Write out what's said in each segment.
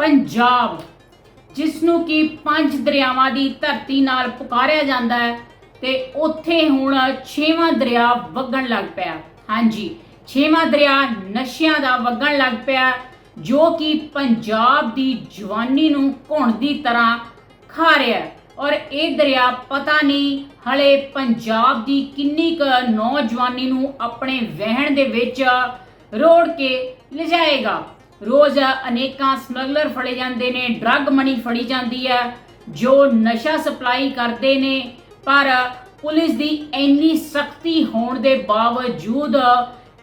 ਪੰਜਾਬ ਜਿਸ ਨੂੰ ਕਿ ਪੰਜ ਦਰਿਆਵਾਂ ਦੀ ਧਰਤੀ ਨਾਲ ਪੁਕਾਰਿਆ ਜਾਂਦਾ ਹੈ ਤੇ ਉੱਥੇ ਹੁਣ ਛੇਵਾਂ ਦਰਿਆ ਵਗਣ ਲੱਗ ਪਿਆ। ਹਾਂਜੀ, ਛੇਵਾਂ ਦਰਿਆ ਨਸ਼ਿਆਂ ਦਾ ਵਗਣ ਲੱਗ ਪਿਆ, ਜੋ ਕਿ ਪੰਜਾਬ ਦੀ ਜਵਾਨੀ ਨੂੰ ਘੁਣ ਦੀ ਤਰ੍ਹਾਂ ਖਾ ਰਿਹਾ ਔਰ ਇਹ ਦਰਿਆ ਪਤਾ ਨਹੀਂ ਹਲੇ ਪੰਜਾਬ ਦੀ ਕਿੰਨੀ ਕੁ ਨੌਜਵਾਨੀ ਨੂੰ ਆਪਣੇ ਵਹਿਣ ਦੇ ਵਿੱਚ ਰੋੜ ਕੇ ਲਿਜਾਏਗਾ। ਰੋਜ਼ ਅਨੇਕਾਂ ਸਮਗਲਰ ਫੜੇ ਜਾਂਦੇ ਨੇ ਡਰੱਗ ਮਨੀ ਫੜੀ ਜਾਂਦੀ ਹੈ, ਜੋ ਨਸ਼ਾ ਸਪਲਾਈ ਕਰਦੇ ਨੇ, ਪਰ ਪੁਲਿਸ ਦੀ ਇੰਨੀ ਸਖਤੀ ਹੋਣ ਦੇ ਬਾਵਜੂਦ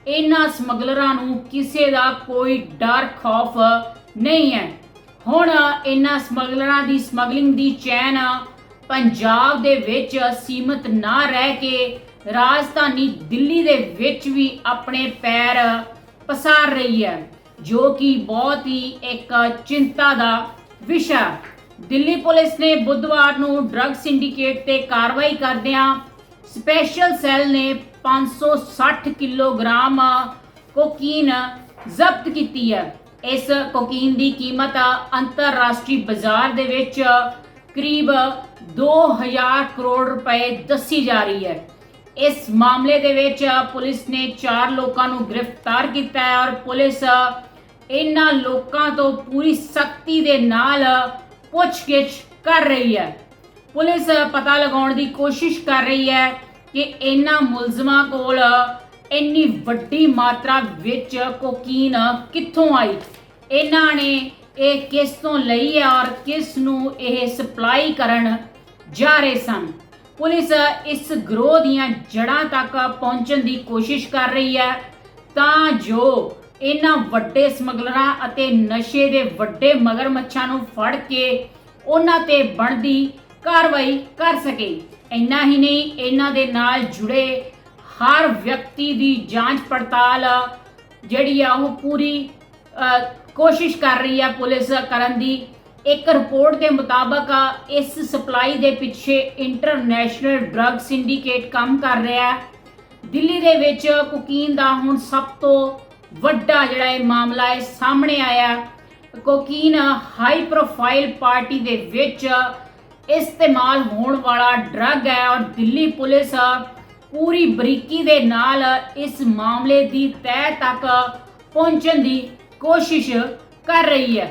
ਇਹਨਾਂ ਸਮਗਲਰਾਂ ਨੂੰ ਕਿਸੇ ਦਾ ਕੋਈ ਡਰ, ਖੌਫ ਨਹੀਂ ਹੈ। ਹੁਣ ਇਹਨਾਂ ਸਮਗਲਰਾਂ ਦੀ ਸਮਗਲਿੰਗ ਦੀ ਚੈਨ ਪੰਜਾਬ ਦੇ ਵਿੱਚ ਸੀਮਤ ਨਾ ਰਹਿ ਕੇ ਰਾਜਧਾਨੀ ਦਿੱਲੀ ਦੇ ਵਿੱਚ ਵੀ ਆਪਣੇ ਪੈਰ ਪਸਾਰ ਰਹੀ ਹੈ। ਜੋ ਕਿ ਬਹੁਤ ਹੀ ਇੱਕ ਚਿੰਤਾ ਦਾ ਵਿਸ਼ਾ ਦਿੱਲੀ ਪੁਲਿਸ ਨੇ ਬੁੱਧਵਾਰ ਨੂੰ ਡਰੱਗ ਸਿੰਡੀਕੇਟ ਤੇ ਕਾਰਵਾਈ ਕਰਦਿਆਂ ਸਪੈਸ਼ਲ ਸੈੱਲ ਨੇ 560 ਕਿਲੋਗ੍ਰਾਮ ਕੋਕੀਨ ਜ਼ਬਤ ਕੀਤੀ ਹੈ। ਇਸ ਕੋਕੀਨ ਦੀ ਕੀਮਤ ਅੰਤਰਰਾਸ਼ਟਰੀ ਬਾਜ਼ਾਰ ਦੇ ਵਿੱਚ ਕਰੀਬ 2000 ਕਰੋੜ ਰੁਪਏ ਦੱਸੀ ਜਾ ਰਹੀ ਹੈ। ਇਸ ਮਾਮਲੇ ਦੇ ਵਿੱਚ ਪੁਲਿਸ ਨੇ 4 ਲੋਕਾਂ ਨੂੰ ਗ੍ਰਿਫਤਾਰ ਕੀਤਾ ਹੈ ਔਰ ਪੁਲਿਸ ਇਹਨਾਂ ਲੋਕਾਂ ਤੋਂ ਪੂਰੀ ਸਖਤੀ ਦੇ ਨਾਲ ਪੁੱਛਗਿੱਛ ਕਰ ਰਹੀ ਹੈ। ਪੁਲਿਸ ਪਤਾ ਲਗਾਉਣ ਦੀ ਕੋਸ਼ਿਸ਼ ਕਰ ਰਹੀ ਹੈ ਕਿ ਇਹਨਾਂ ਮੁਲਜ਼ਮਾਂ ਕੋਲ ਇੰਨੀ ਵੱਡੀ ਮਾਤਰਾ ਵਿੱਚ ਕੋਕੀਨ ਕਿੱਥੋਂ ਆਈ? ਇਹਨਾਂ ਨੇ ਇਹ ਕਿਸ ਤੋਂ ਲਈ ਹੈ ਔਰ ਕਿਸ ਨੂੰ ਇਹ ਸਪਲਾਈ ਕਰਨ ਜਾ ਰਹੇ ਸਨ? ਪੁਲਿਸ ਇਸ ਗਰੋਹ ਦੀਆਂ ਜੜ੍ਹਾਂ ਤੱਕ ਪਹੁੰਚਣ ਦੀ ਕੋਸ਼ਿਸ਼ ਕਰ ਰਹੀ ਹੈ। ਤਾਂ ਜੋ ਇਹਨਾਂ ਵੱਡੇ ਸਮਗਲਰਾਂ ਅਤੇ ਨਸ਼ੇ ਦੇ ਵੱਡੇ ਮਗਰਮੱਛਾਂ ਨੂੰ ਫੜ ਕੇ ਉਹਨਾਂ ਤੇ ਬਣਦੀ ਕਾਰਵਾਈ ਕਰ ਸਕੇ। ਇੰਨਾ ਹੀ ਨਹੀਂ, ਇਹਨਾਂ ਦੇ ਨਾਲ ਜੁੜੇ ਹਰ ਵਿਅਕਤੀ ਦੀ ਜਾਂਚ ਪੜਤਾਲ ਜਿਹੜੀ ਆ ਉਹ ਪੂਰੀ ਕੋਸ਼ਿਸ਼ ਕਰ ਰਹੀ ਹੈ ਪੁਲਿਸ ਕਰਨ ਦੀ। ਇੱਕ ਰਿਪੋਰਟ ਦੇ ਮੁਤਾਬਕ ਇਸ ਸਪਲਾਈ ਦੇ ਪਿੱਛੇ ਇੰਟਰਨੈਸ਼ਨਲ ਡਰੱਗ ਸਿੰਡੀਕੇਟ ਕੰਮ ਕਰ ਰਿਹਾ ਹੈ। ਦਿੱਲੀ ਦੇ ਵਿੱਚ ਕੋਕੀਨ ਦਾ ਹੁਣ ਸਭ ਤੋਂ ਵੱਡਾ ਜਿਹੜਾ ਇਹ ਮਾਮਲਾ ਹੈ ਸਾਹਮਣੇ ਆਇਆ ਕੋਕੀਨ ਹਾਈ ਪ੍ਰੋਫਾਈਲ ਪਾਰਟੀ ਦੇ ਵਿੱਚ ਇਸਤੇਮਾਲ ਹੋਣ ਵਾਲਾ ਡਰੱਗ ਹੈ ਔਰ ਦਿੱਲੀ ਪੁਲਿਸ ਪੂਰੀ ਬਰੀਕੀ ਦੇ ਨਾਲ ਇਸ ਮਾਮਲੇ ਦੀ ਤਹਿ ਤੱਕ ਪਹੁੰਚਣ ਦੀ ਕੋਸ਼ਿਸ਼ ਕਰ ਰਹੀ ਹੈ।